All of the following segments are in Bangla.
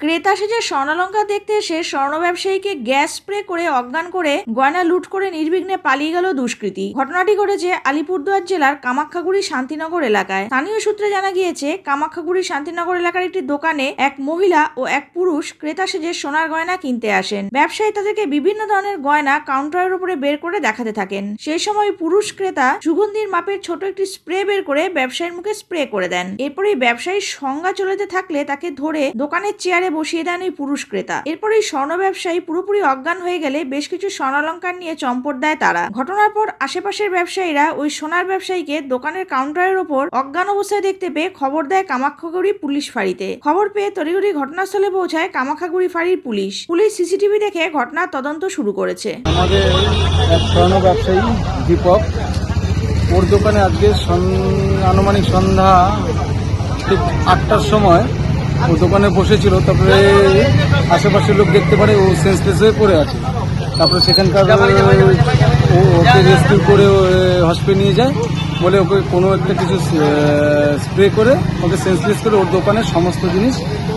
ক্রেতা সেজে স্বর্ণালঙ্কার দেখতে এসে স্বর্ণ ব্যবসায়ীকে গ্যাস স্প্রে করে অজ্ঞান করে গয়না লুট করে নির্বিঘ্নে পালিয়ে গেল দুষ্কৃতী। ঘটনাটি ঘটেছে আলিপুরদুয়ার জেলার কামাখ্যাগুড়ি শান্তিনগর এলাকায়। স্থানীয় সূত্রে জানা গিয়েছে, কামাখ্যাগুড়ি শান্তিনগর এলাকার একটি দোকানে এক মহিলা ও এক পুরুষ ক্রেতা সেজে সোনার গয়না কিনতে আসেন। ব্যবসায়ী তাদেরকে বিভিন্ন ধরনের গয়না কাউন্টারের উপরে বের করে দেখাতে থাকেন। সেই সময় পুরুষ ক্রেতা সুগন্ধির মাপের ছোট একটি স্প্রে বের করে ব্যবসায়ীর মুখে স্প্রে করে দেন। এরপরেই ব্যবসায়ীর সংজ্ঞা চলেতে থাকলে তাকে ধরে দোকানের চেয়ারে বসিয়ে দেন ওই পুরুষ ক্রেতা। এরপরেই স্বর্ণ ব্যবসায়ী পুরোপুরি অজ্ঞান হয়ে গেলে বেশ কিছু স্বর্ণালঙ্কার নিয়ে চম্পট দেয় তারা। ঘটনার পর আশেপাশের ব্যবসায়ীরা ওই সোনার ব্যবসায়ীকে দোকানের কাউন্টারের ওপর অজ্ঞান অবস্থায় দেখতে পেয়ে খবর দেয় কামাখ্যাগুড়ি পুলিশ ফাঁড়িতে। খবর পেয়ে তড়িঘড়ি ঘটনাস্থলে পৌঁছায় কামাখ্যাগুড়ি ফাঁড়ির পুলিশ। পুলিশ সিসিটিভি দেখে ঘটনার তদন্ত শুরু করেছে। দীপক, ওর দোকানে আজকে আনুমানিক সন্ধ্যা ঠিক আটটার সময় ও দোকানে বসেছিল তারপরে আশেপাশের লোক দেখতে পারে ও সেন্সলেস হয়ে পড়ে আছে। তারপরে সেখানকার ও ওকে রেস্কিউ করে হসপিটাল নিয়ে যায়। বলে ওকে কোনো একটা কিছু স্প্রে করে ওকে সেন্সলেস করে ওর দোকানের সমস্ত জিনিস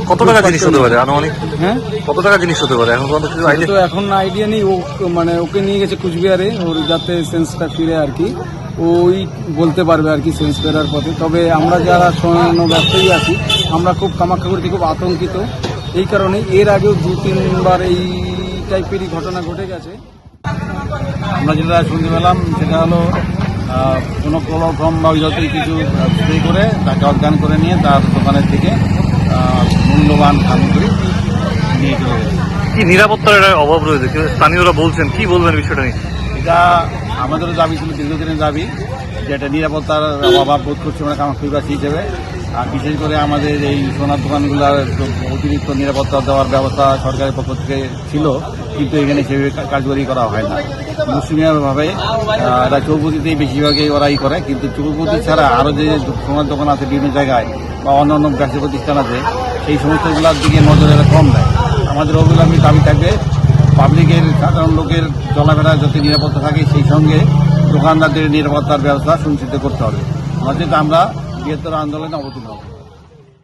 কত টাকা জিনিস হতে পারে আনুমানিক? হ্যাঁ? কত টাকা জিনিস হতে পারে? এখন তো এখন আইডিয়া নেই ও মানে ওকে নিয়ে গেছে কুচবিহারে ওর যাতে সেন্সটা ফিরে আর কি। ওই বলতে পারবে আর কি সেন্স ফেরার পথে। তবে আমরা যারা স্বর্ণ ব্যবসায়ী আছি আমরা খুব কামাখ্যাগুড়িতে খুব আতঙ্কিত। এই কারণে এর আগেও দু তিনবার এই টাইপেরই ঘটনা ঘটে গেছে। আমরা যেটা শুনতে পেলাম সেটা হলো কোনো ক্লোরোফর্ম বা যতই কিছু স্প্রে করে তাকে অজ্ঞান করে নিয়ে তার দোকানের থেকে মূল্যবান সামগ্রী নিয়ে চলে গেছে। কি নিরাপত্তার অভাব রয়েছে? স্থানীয়রা বলছেন কি বলবেন বিষয়টা নিয়ে? এটা আমাদেরও দাবি ছিল দীর্ঘদিনের দাবি যে এটা নিরাপত্তার অভাব বোধ করছে আমরা কামাখ্যাবাসী হিসেবে। আর বিশেষ করে আমাদের এই সোনার দোকানগুলোর অতিরিক্ত নিরাপত্তা দেওয়ার ব্যবস্থা সরকারের পক্ষ থেকে ছিল, কিন্তু এখানে সেভাবে কার্যকরী করা হয় না। মুসলিমভাবে এরা চৌপতিতেই বেশিরভাগই ওরাই করে, কিন্তু চৌপতি ছাড়া আরও যে সোনার দোকান আছে বিভিন্ন জায়গায় বা অন্য অন্য ব্যবসা প্রতিষ্ঠান আছে, সেই সমস্তগুলোর দিকে নজর এরা কম দেয়। আমাদের অবিলম্বী দাবি থাকবে পাবলিকের, সাধারণ লোকের চলাফেরা যাতে নিরাপত্তা থাকে, সেই সঙ্গে দোকানদারদের নিরাপত্তার ব্যবস্থা সুনিশ্চিত করতে হবে। নচেত আমরা বৃহত্তর আন্দোলনে অবতীর্ণ হব।